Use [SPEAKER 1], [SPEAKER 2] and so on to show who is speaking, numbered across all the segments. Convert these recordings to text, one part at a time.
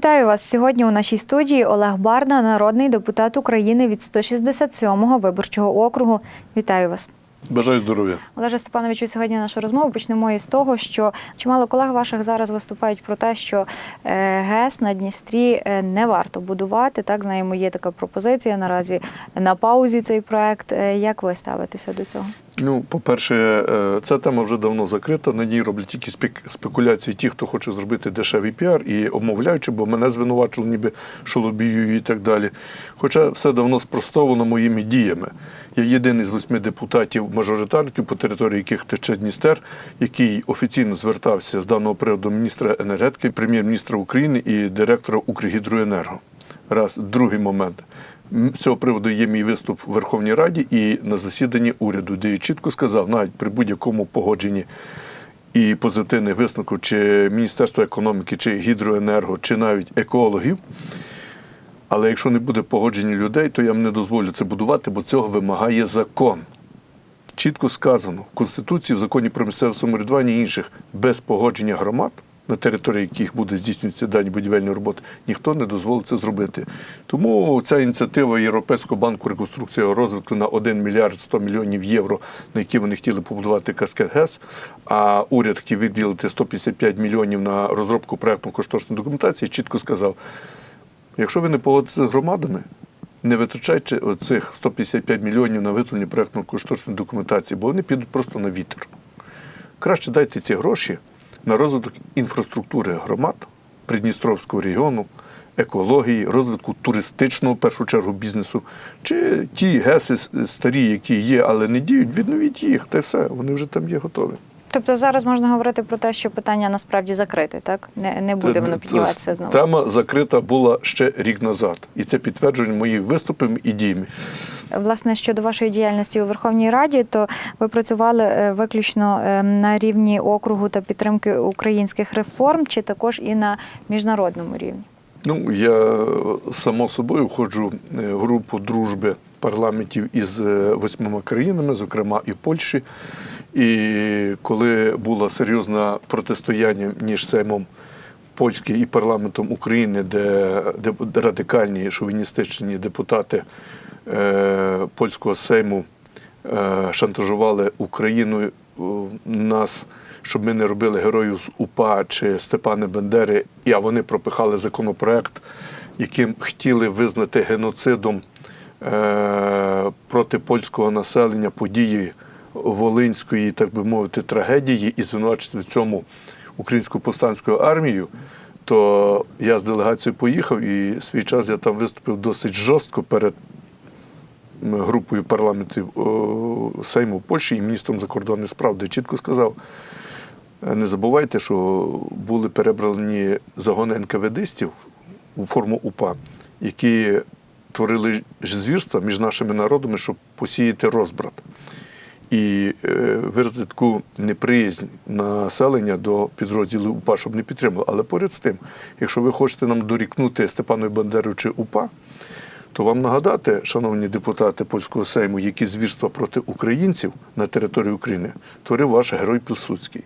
[SPEAKER 1] Вітаю вас сьогодні. У нашій студії Олег Барна, народний депутат України від 167-го виборчого округу. Вітаю вас.
[SPEAKER 2] Бажаю здоров'я.
[SPEAKER 1] Олеже Степановичу, сьогодні нашу розмову почнемо із того, що чимало колег ваших зараз виступають про те, що е, ГЕС на Дністрі е, не варто будувати. Так, знаємо, є така пропозиція наразі на паузі цей проект. Е, Як ви ставитеся до цього?
[SPEAKER 2] Ну, по-перше, е, ця тема вже давно закрита. На ній роблять тільки спекуляції ті, хто хоче зробити дешевий піар і обмовляючи, бо мене звинувачили, ніби що лобіюю і так далі. Хоча все давно спростовано моїми діями. Я єдиний з восьми депутатів-мажоритарників, по території яких тече Дністер, який офіційно звертався з даного приводу міністра енергетики, прем'єр-міністра України і директора Укргідроенерго. Раз, другий момент. З цього приводу є мій виступ в Верховній Раді і на засіданні уряду, де я чітко сказав, навіть при будь-якому погодженні і позитивних висновку чи Міністерства економіки, чи гідроенерго, чи навіть екологів. Але якщо не буде погодження людей, то я вам не дозволю це будувати, бо цього вимагає закон. Чітко сказано в Конституції, в законі про місцеве самоврядування і інших без погодження громад, на території яких буде здійснюватися дані будівельні роботи, ніхто не дозволить це зробити. Тому ця ініціатива Європейського банку реконструкції і розвитку на 1 мільярд 100 мільйонів євро, на які вони хотіли побудувати каскад ГЕС, а уряд хотів відділити 155 мільйонів на розробку проектно кошторисної документації, чітко сказав, якщо ви не погодитеся з громадами, не витрачайте оцих 155 мільйонів на виготовлення проектно-кошторисної документації, бо вони підуть просто на вітер. Краще дайте ці гроші на розвиток інфраструктури громад Придністровського регіону, екології, розвитку туристичного в першу чергу бізнесу, чи ті ГЕСи старі, які є, але не діють, відновіть їх, та все, вони вже там є готові.
[SPEAKER 1] Тобто зараз можна говорити про те, що питання насправді закрите, так не, не буде воно
[SPEAKER 2] Це-
[SPEAKER 1] підніматися знову.
[SPEAKER 2] Тема закрита була ще рік назад, і це підтвердження моїх виступами і діями.
[SPEAKER 1] Власне, щодо вашої діяльності у Верховній Раді, то ви працювали е, виключно е, на рівні округу та підтримки українських реформ, чи також і на міжнародному рівні?
[SPEAKER 2] Ну, я е, само собою входжу е, в групу дружби парламентів із е, восьмома країнами, зокрема і Польщі. І коли було серйозне протистояння між Сеймом польським і парламентом України, де, радикальні шовіністичні депутати е, польського Сейму е, шантажували Україною е, нас, щоб ми не робили героїв з УПА чи Степана Бендери, а вони пропихали законопроект, яким хотіли визнати геноцидом проти польського населення події Волинської, так би мовити, трагедії і звинувачити в цьому українську повстанську армію. То я з делегацією поїхав і свій час я там виступив досить жорстко перед групою парламентів Сейму Польщі і міністром закордонних справ, де чітко сказав: «Е, не забувайте, що були перебрані загони НКВДистів у форму УПА, які творили звірства між нашими народами, щоб посіяти розбрат. І е, виразити таку неприязнь населення до підрозділів УПА, щоб не підтримали. Але поряд з тим, якщо ви хочете нам дорікнути Степану Бандеру чи УПА, то вам нагадати, шановні депутати польського сейму, які звірства проти українців на території України творив ваш герой Пілсудський,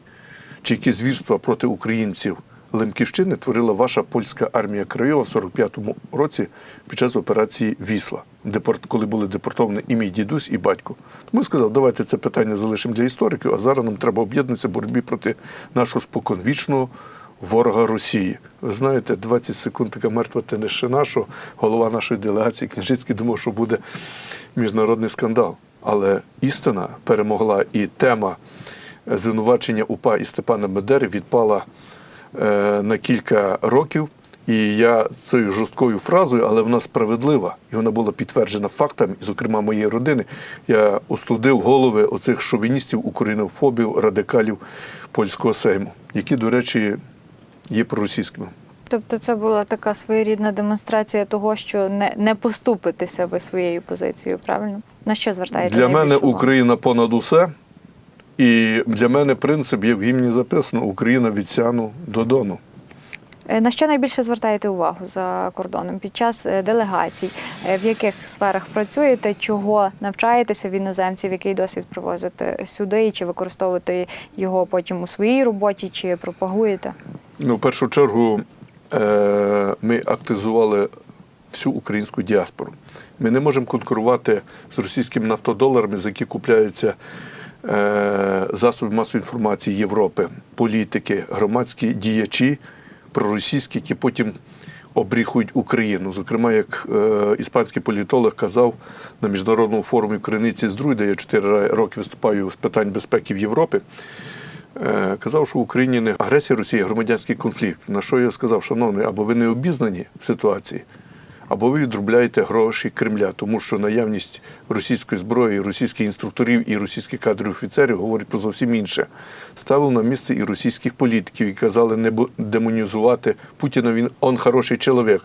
[SPEAKER 2] чи які звірства проти українців Лемківщини творила ваша польська армія Краєва в 45-му році під час операції Вісла, коли були депортовані і мій дідусь, і батько. Тому я сказав, давайте це питання залишимо для істориків, а зараз нам треба об'єднатися в боротьбі проти нашого споконвічного ворога Росії. Ви знаєте, 20 секунд така мертва тенешина, що голова нашої делегації Княжицький думав, що буде міжнародний скандал. Але істина перемогла, і тема звинувачення УПА і Степана Бендери відпала на кілька років. І я цією жорсткою фразою, але вона справедлива, і вона була підтверджена фактами, і, зокрема, моєї родини. Я остудив голови оцих шовіністів, українофобів, радикалів польського сейму, які, до речі, є проросійськими.
[SPEAKER 1] Тобто, це була така своєрідна демонстрація того, що не, не поступитися ви своєю позицією, правильно? На що звертаєте?
[SPEAKER 2] Для мене? Україна понад усе. І для мене принцип є в гімні записано Україна від Сяну до Дону.
[SPEAKER 1] Е, На що найбільше звертаєте увагу за кордоном під час е, делегацій? Е, В яких сферах працюєте? Чого навчаєтеся в іноземців? Який досвід привозите сюди? І чи використовуєте його потім у своїй роботі, чи пропагуєте?
[SPEAKER 2] Ну, в першу чергу, ми активізували всю українську діаспору. Ми не можемо конкурувати з російськими нафтодоларами, за які купляються е, засоби масової інформації Європи, політики, громадські діячі проросійські, які потім обріхують Україну. Зокрема, як е, іспанський політолог казав на міжнародному форумі Криниці Здруй, де я 4 роки виступаю з питань безпеки в Європі. Е, Казав, що в Україні не агресія Росії, а громадянський конфлікт. На що я сказав, шановний, або ви не обізнані в ситуації, або ви відробляєте гроші Кремля, тому що наявність російської зброї, російських інструкторів і російських кадрових офіцерів говорить про зовсім інше. Ставив на місце і російських політиків, які казали не демонізувати Путіна. Він он хороший чоловік.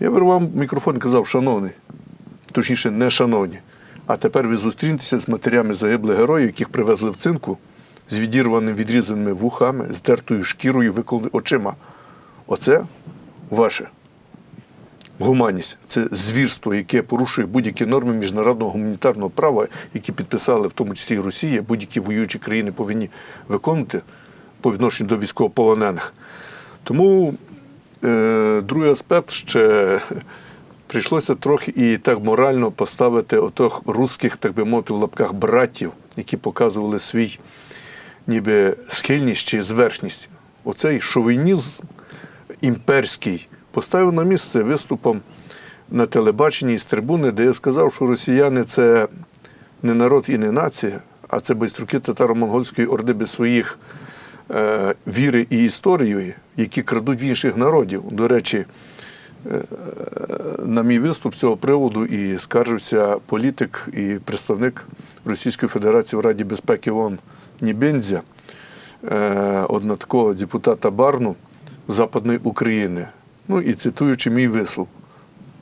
[SPEAKER 2] Я вирвав мікрофон і казав, шановний, точніше, не шановні. А тепер ви зустрінетеся з матерями загиблих героїв, яких привезли в цинку, з відірваними відрізаними вухами, з дертою шкірою, виколеними очима. Оце ваше гуманність це звірство, яке порушує будь-які норми міжнародного гуманітарного права, які підписали, в тому числі і Росія, будь-які воюючі країни повинні виконувати по відношенню до військовополонених. Тому е, другий аспект ще прийшлося трохи і так морально поставити отих русських, так би мовити, в лапках братів, які показували свій ніби схильність чи зверхність. Оцей шовінізм імперський поставив на місце виступом на телебаченні з трибуни, де я сказав, що росіяни це не народ і не нація, а це байструки татаро-монгольської орди без своїх е, віри і історії, які крадуть в інших народів. До речі, е, на мій виступ з цього приводу і скаржився політик і представник Російської Федерації в Раді безпеки ООН Нібензя, е, одна такого депутата Барну Западної України. Ну і цитуючи мій вислов.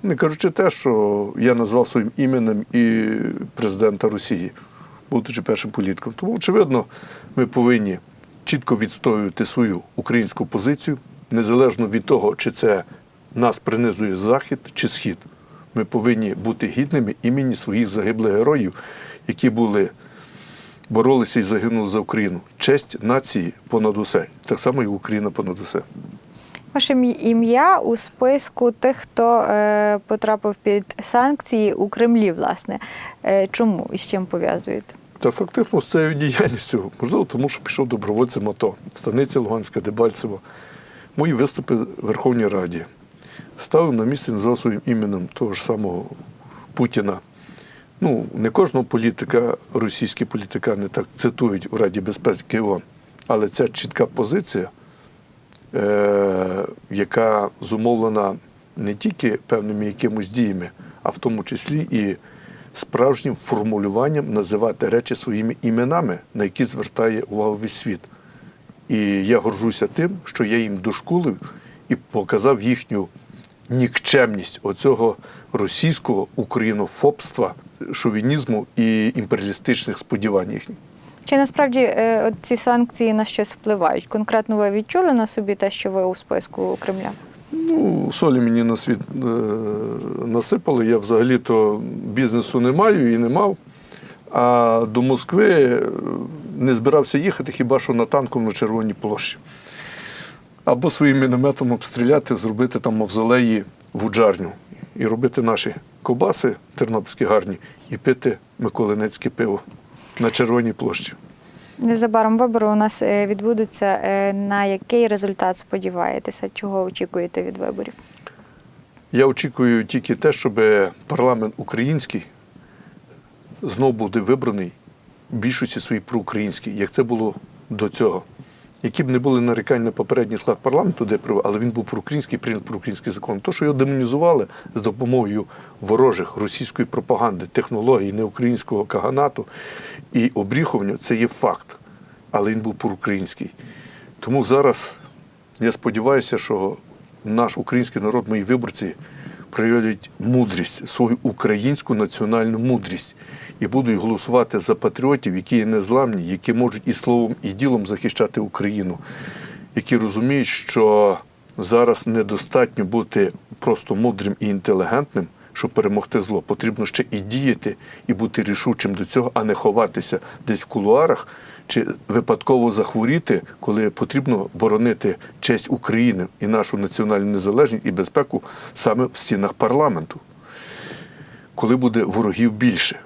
[SPEAKER 2] Не кажучи те, що я назвав своїм іменем і президента Росії, будучи першим політиком. Тому, очевидно, ми повинні чітко відстоювати свою українську позицію, незалежно від того, чи це нас принизує Захід чи Схід. Ми повинні бути гідними імені своїх загиблих героїв, які були боролися і загинули за Україну. Честь нації понад усе, так само і Україна понад усе.
[SPEAKER 1] Ваше ім'я у списку тих, хто е, потрапив під санкції у Кремлі, власне. Е, чому і з чим пов'язуєте?
[SPEAKER 2] Та фактично з цією діяльністю, можливо, тому що пішов добровольцем АТО, Станиця Луганська, Дебальцево. Мої виступи в Верховній Раді. Ставив на місце назвав своїм іменем того ж самого Путіна. Ну, не кожного політика, російські політикани так цитують у Раді безпеки ООН, але ця чітка позиція, яка зумовлена не тільки певними якимось діями, а в тому числі і справжнім формулюванням називати речі своїми іменами, на які звертає увагу весь світ. І я горжуся тим, що я їм дошкулив і показав їхню нікчемність оцього російського українофобства, шовінізму і імперіалістичних сподівань їхніх.
[SPEAKER 1] Чи насправді е, ці санкції на щось впливають? Конкретно ви відчули на собі те, що ви у списку Кремля?
[SPEAKER 2] Ну, солі мені на світ е, насипали. Я взагалі-то бізнесу не маю і не мав. А до Москви е, не збирався їхати хіба що на танком на Червоній площі. Або своїм мінометом обстріляти, зробити там мавзолеї в уджарню і робити наші ковбаси тернопільські гарні і пити миколинецьке пиво на Червоній площі.
[SPEAKER 1] Незабаром вибори у нас е, відбудуться. Е, На який результат сподіваєтеся? Чого очікуєте від виборів?
[SPEAKER 2] Я очікую тільки те, щоб парламент український знов буде вибраний в більшості своїй проукраїнській, як це було до цього. Які б не були нарікань на попередній склад парламенту, де але він був проукраїнський, прийняв проукраїнський закон. То, що його демонізували з допомогою ворожих російської пропаганди, технологій, неукраїнського каганату і обріхування, це є факт. Але він був проукраїнський. Тому зараз я сподіваюся, що наш український народ, мої виборці, проявлять мудрість, свою українську національну мудрість і будуть голосувати за патріотів, які є незламні, які можуть і словом, і ділом захищати Україну, які розуміють, що зараз недостатньо бути просто мудрим і інтелігентним, щоб перемогти зло. Потрібно ще і діяти, і бути рішучим до цього, а не ховатися десь в кулуарах чи випадково захворіти, коли потрібно боронити честь України і нашу національну незалежність і безпеку саме в стінах парламенту, коли буде ворогів більше.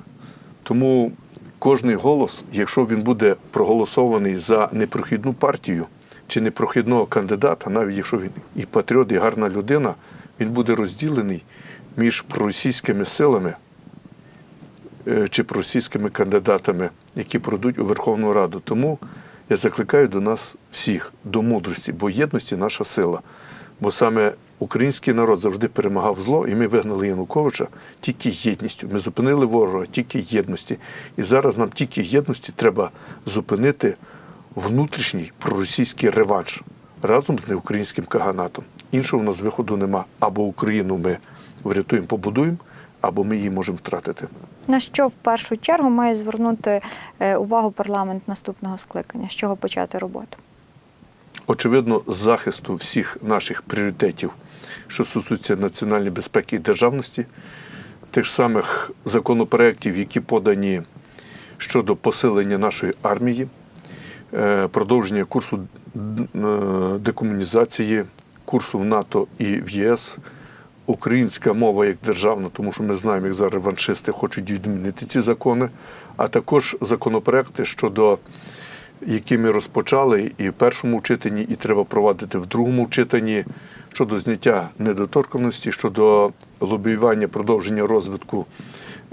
[SPEAKER 2] Тому кожний голос, якщо він буде проголосований за непрохідну партію чи непрохідного кандидата, навіть якщо він і патріот, і гарна людина, він буде розділений між проросійськими силами е, чи проросійськими кандидатами, які пройдуть у Верховну Раду. Тому я закликаю до нас всіх, до мудрості, бо єдності наша сила. Бо саме український народ завжди перемагав зло, і ми вигнали Януковича тільки єдністю. Ми зупинили ворога тільки єдності. І зараз нам тільки єдності треба зупинити внутрішній проросійський реванш разом з неукраїнським каганатом. Іншого в нас виходу нема. Або Україну ми врятуємо, побудуємо, або ми її можемо втратити.
[SPEAKER 1] На що в першу чергу має звернути е, увагу парламент наступного скликання? З чого почати роботу?
[SPEAKER 2] очевидно, з захисту всіх наших пріоритетів, що стосуються національної безпеки і державності, тих самих законопроєктів, які подані щодо посилення нашої армії, е, продовження курсу е, декомунізації, курсу в НАТО і в ЄС. Українська мова як державна, тому що ми знаємо, як зараз реваншисти хочуть відмінити ці закони, а також законопроекти щодо які ми розпочали і в першому читанні, і треба провадити в другому читанні щодо зняття недоторканості, щодо лобіювання продовження розвитку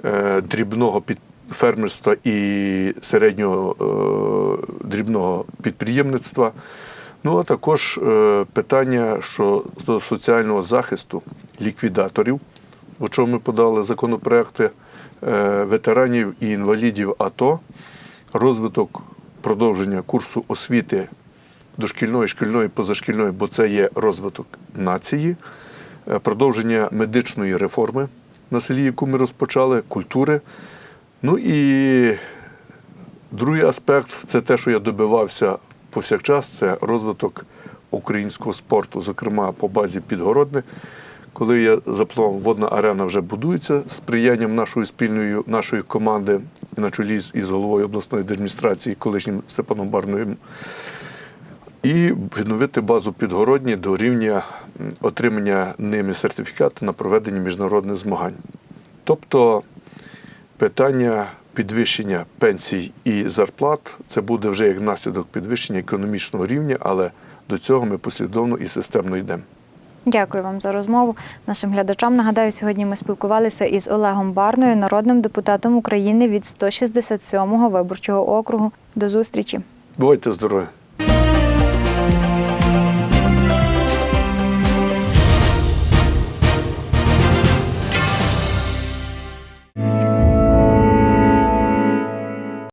[SPEAKER 2] е, дрібного фермерства і середнього е, дрібного підприємництва. Ну а також е, питання щодо соціального захисту ліквідаторів, у чому ми подали законопроекти е, ветеранів і інвалідів АТО, розвиток продовження курсу освіти дошкільної, шкільної, позашкільної, бо це є розвиток нації, е, продовження медичної реформи на селі, яку ми розпочали, культури. Ну і другий аспект це те, що я добивався повсякчас, це розвиток українського спорту, зокрема по базі Підгородне. Коли я запланував, водна арена вже будується з сприянням нашої спільної нашої команди на чолі із головою обласної адміністрації, колишнім Степаном Барною, і відновити базу підгородні до рівня отримання ними сертифікату на проведення міжнародних змагань. Тобто питання підвищення пенсій і зарплат це буде вже як наслідок підвищення економічного рівня, але до цього ми послідовно і системно йдемо.
[SPEAKER 1] Дякую вам за розмову. Нашим глядачам нагадаю, сьогодні ми спілкувалися із Олегом Барною, народним депутатом України від 167-го виборчого округу. До зустрічі.
[SPEAKER 2] Бувайте здорові!